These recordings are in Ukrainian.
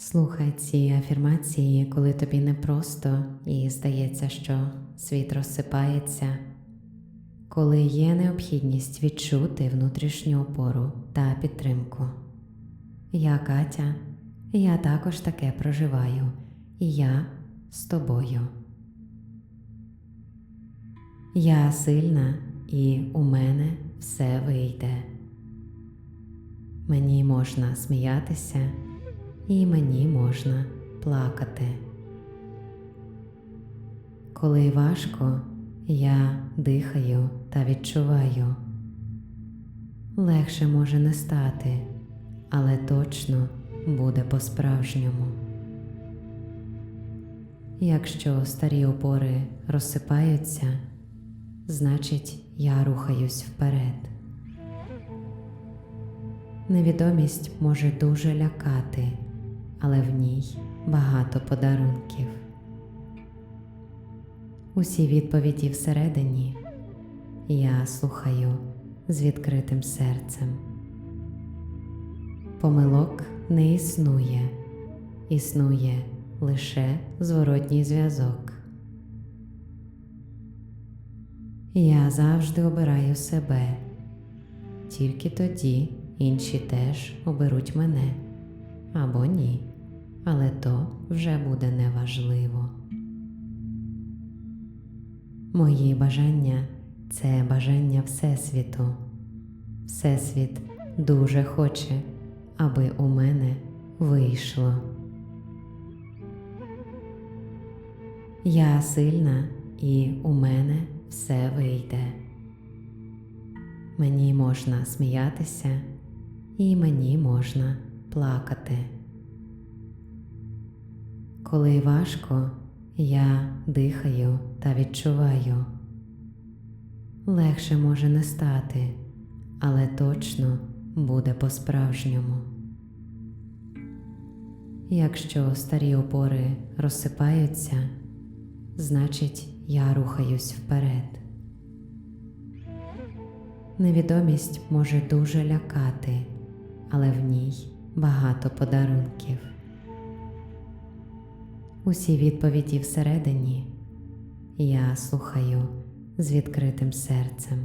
Слухай ці афірмації, коли тобі непросто і здається, що світ розсипається, коли є необхідність відчути внутрішню опору та підтримку. Я Катя, я також таке проживаю, і я з тобою. Я сильна і у мене все вийде. Мені можна сміятися і мені можна плакати. Коли важко, я дихаю та відчуваю. Легше може не стати, але точно буде по-справжньому. Якщо старі опори розсипаються, значить я рухаюсь вперед. Невідомість може дуже лякати, але в ній багато подарунків. Усі відповіді всередині я слухаю з відкритим серцем. Помилок не існує, існує лише зворотній зв'язок. Я завжди обираю себе, тільки тоді інші теж оберуть мене або ні, але то вже буде неважливо. Мої бажання це бажання Всесвіту. Всесвіт дуже хоче, аби у мене вийшло. Я сильна і у мене все вийде. Мені можна сміятися і мені можна плакати. Коли важко, я дихаю та відчуваю. Легше може не стати, але точно буде по-справжньому. Якщо старі опори розсипаються, значить я рухаюсь вперед. Невідомість може дуже лякати, але в ній багато подарунків. Усі відповіді всередині я слухаю з відкритим серцем.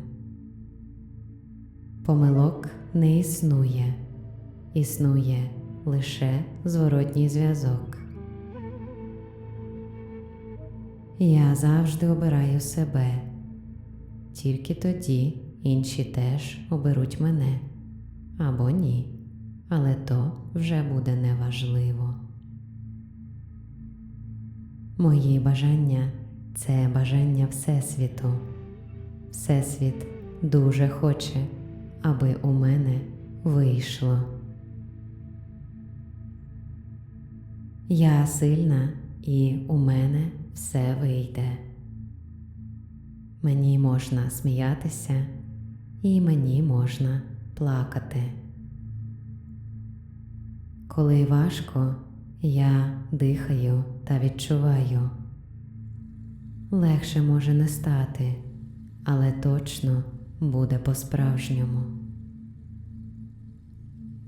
Помилок не існує, існує лише зворотній зв'язок. Я завжди обираю себе, тільки тоді інші теж оберуть мене або ні, але то вже буде неважливо. Мої бажання це бажання Всесвіту. Всесвіт дуже хоче, аби у мене вийшло. Я сильна і у мене все вийде. Мені можна сміятися і мені можна плакати. Коли важко, я дихаю та відчуваю. Легше може не стати, але точно буде по-справжньому.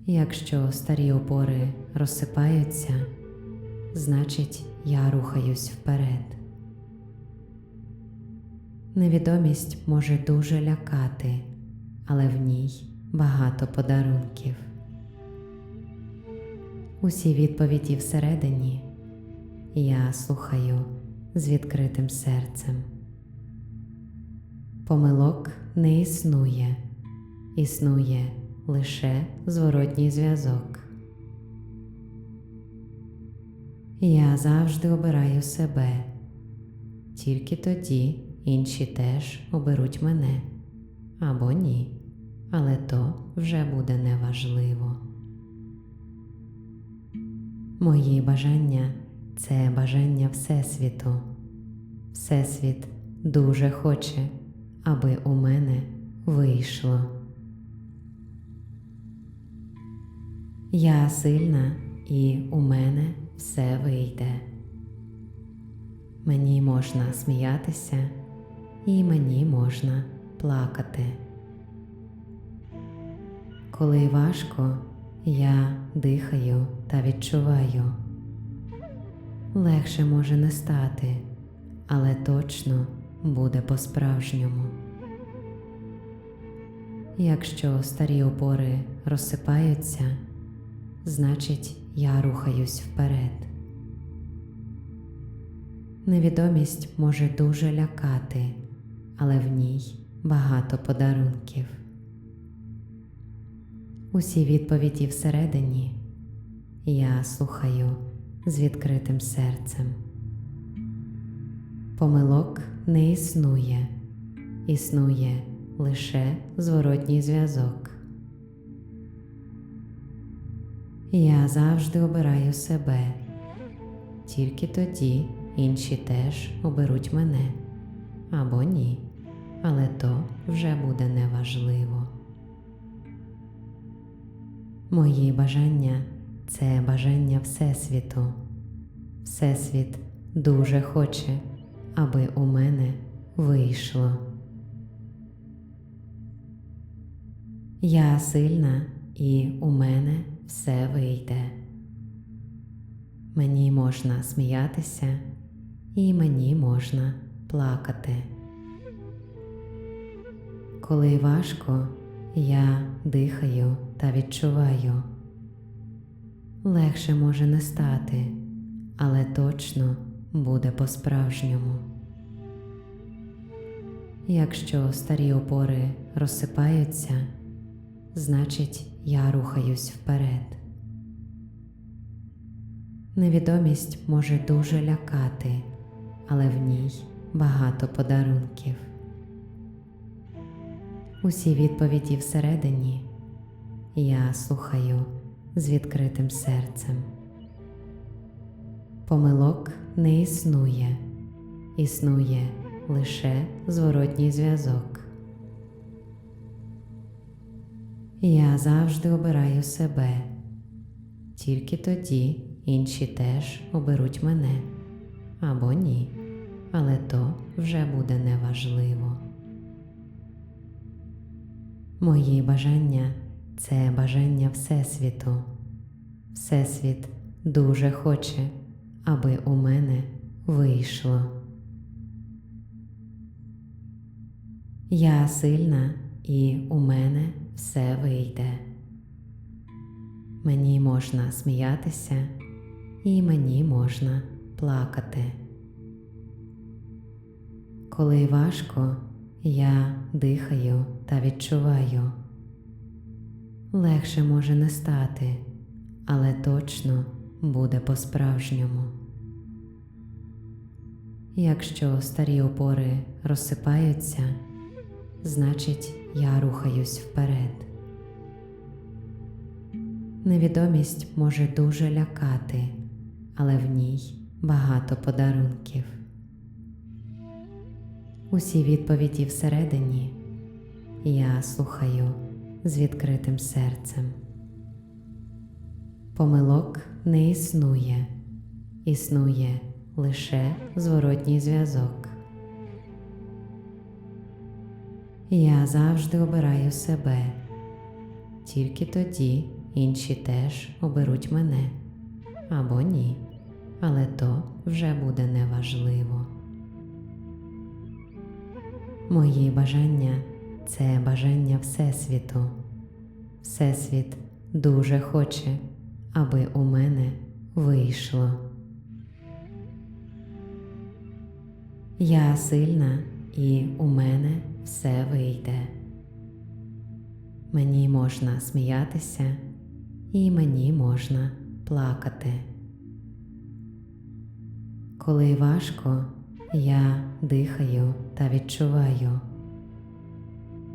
Якщо старі опори розсипаються, значить я рухаюсь вперед. Невідомість може дуже лякати, але в ній багато подарунків. Усі відповіді всередині я слухаю з відкритим серцем. Помилок не існує, існує лише зворотній зв'язок. Я завжди обираю себе, тільки тоді інші теж оберуть мене або ні, але то вже буде неважливо. Мої бажання це бажання Всесвіту. Всесвіт дуже хоче, аби у мене вийшло. Я сильна і у мене все вийде. Мені можна сміятися і мені можна плакати. Коли важко, Я дихаю та відчуваю. Легше може не стати, але точно буде по-справжньому. Якщо старі опори розсипаються, значить я рухаюсь вперед. Невідомість може дуже лякати, але в ній багато подарунків. Усі відповіді всередині я слухаю з відкритим серцем. Помилок не існує, існує лише зворотній зв'язок. Я завжди обираю себе, тільки тоді інші теж оберуть мене або ні, але то вже буде неважливо. Мої бажання це бажання Всесвіту. Всесвіт дуже хоче, аби у мене вийшло. Я сильна і у мене все вийде. Мені можна сміятися, і мені можна плакати. Коли важко, я дихаю та відчуваю. Легше може не стати, але точно буде по-справжньому. Якщо старі опори розсипаються, значить я рухаюсь вперед. Невідомість може дуже лякати, але в ній багато подарунків. Усі відповіді всередині я слухаю з відкритим серцем. Помилок не існує, існує лише зворотній зв'язок. Я завжди обираю себе, тільки тоді інші теж оберуть мене або ні, але то вже буде неважливо. Мої бажання це бажання Всесвіту. Всесвіт дуже хоче, аби у мене вийшло. Я сильна і у мене все вийде. Мені можна сміятися, і мені можна плакати. Коли важко, я дихаю та відчуваю. Легше може не стати, але точно буде по-справжньому. Якщо старі опори розсипаються, значить я рухаюсь вперед. Невідомість може дуже лякати, але в ній багато подарунків. Усі відповіді всередині я слухаю з відкритим серцем. Помилок не існує, існує лише зворотній зв'язок. Я завжди обираю себе, тільки тоді інші теж оберуть мене або ні, але то вже буде неважливо. Мої бажання це бажання Всесвіту. Всесвіт дуже хоче, аби у мене вийшло. Я сильна і у мене все вийде. Мені можна сміятися, і мені можна плакати. Коли важко, я дихаю та відчуваю.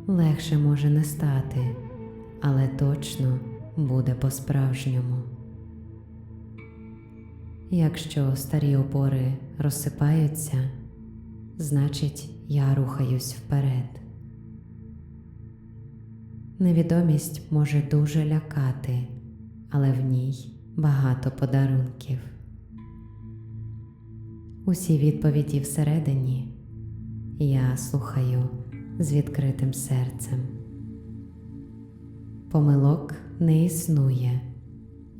Легше може не стати, але точно буде по-справжньому. Якщо старі опори розсипаються, значить я рухаюсь вперед. Невідомість може дуже лякати, але в ній багато подарунків. Усі відповіді всередині я слухаю з відкритим серцем. Помилок не існує,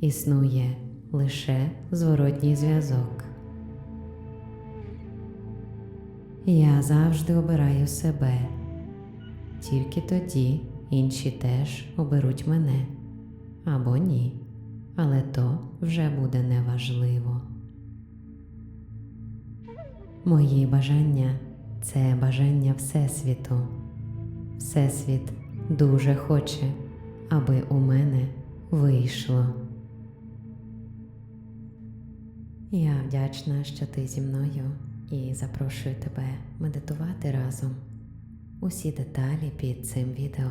існує лише зворотній зв'язок. Я завжди обираю себе, тільки тоді інші теж оберуть мене або ні, але то вже буде неважливо. Мої бажання це бажання Всесвіту. Всесвіт дуже хоче, аби у мене вийшло. Я вдячна, що ти зі мною і запрошую тебе медитувати разом. Усі деталі під цим відео.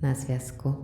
На зв'язку.